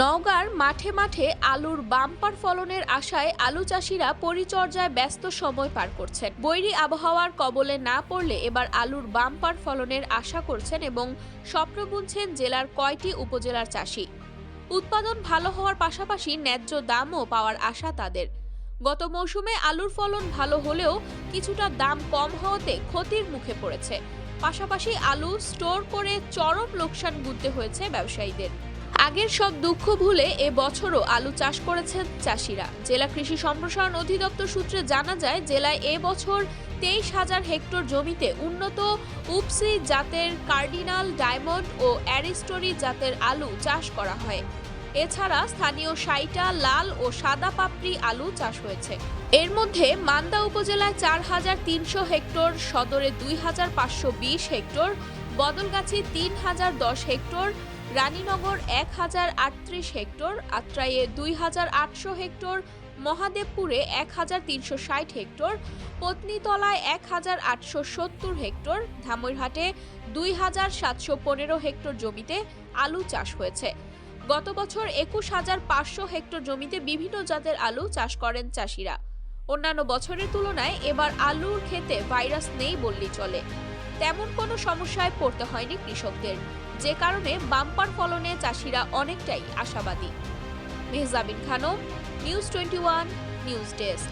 নওগাঁর মাঠে মাঠে আলুর বাম্পার ফলনের আশায় আলু চাষিরা পরিচর্যায় ব্যস্ত সময় পার করছেন। বৈরী আবহাওয়ার কবলে না পড়লে এবার আলুর বাম্পার ফলনের আশা করছেন এবং স্বপ্ন বুনছেন জেলার কয়টি উপজেলার চাষি। উৎপাদন ভালো হওয়ার পাশাপাশি ন্যায্য দামও পাওয়ার আশা তাদের। গত মৌসুমে আলুর ফলন ভালো হলেও কিছুটা দাম কম হওয়াতে ক্ষতির মুখে পড়েছে। পাশাপাশি আলু স্টোর করে চরম লোকসান গুনতে হয়েছে ব্যবসায়ীদের। আগের সব দুঃখ ভুলে এ বছরও আলু চাষ করেছেন চাষিরা। জেলা কৃষি সম্প্রসারণ অধিদপ্তর সূত্রে জানা যায়, জেলায় এ বছর তেইশ হাজার হেক্টর জমিতে উন্নত উপসি জাতের কার্ডিনাল ডায়মন্ড ও অ্যারিস্টোরি জাতের আলু চাষ করা হয়। এছাড়া স্থানীয় সাইটা, লাল ও সাদা পাপড়ি আলু চাষ হয়েছে। এর মধ্যে মান্দা উপজেলায় চার হাজার তিনশো হেক্টর, সদরে দুই হাজার পাঁচশো বিশ হেক্টর বদলগাছি তিন হাজার দশ হেক্টর, রানীনগর এক হাজার আটত্রিশ হেক্টর, আত্রাইয়ে দুই হাজার আটশো হেক্টর, মহাদেবপুরে এক হাজার তিনশো ষাট হেক্টর, পত্নীতলায় এক হাজার আটশো সত্তর হেক্টর ধামইরহাটে দুই হাজার সাতশো পনেরো হেক্টর জমিতে আলু চাষ হয়েছে। গত বছর একুশ হাজার পাঁচশো হেক্টর জমিতে বিভিন্ন জাতের আলু চাষ করেন চাষিরা। অন্যান্য বছরের তুলনায় এবার আলুর ক্ষেতে ভাইরাস নেই বললেই চলে। তেমন কোনো সমস্যায় পড়তে হয়নি কৃষকদের। যে কারণে বাম্পার ফলনে চাষিরা অনেকটাই আশাবাদী। Mehjabin Khanam, news twenty one, news desk.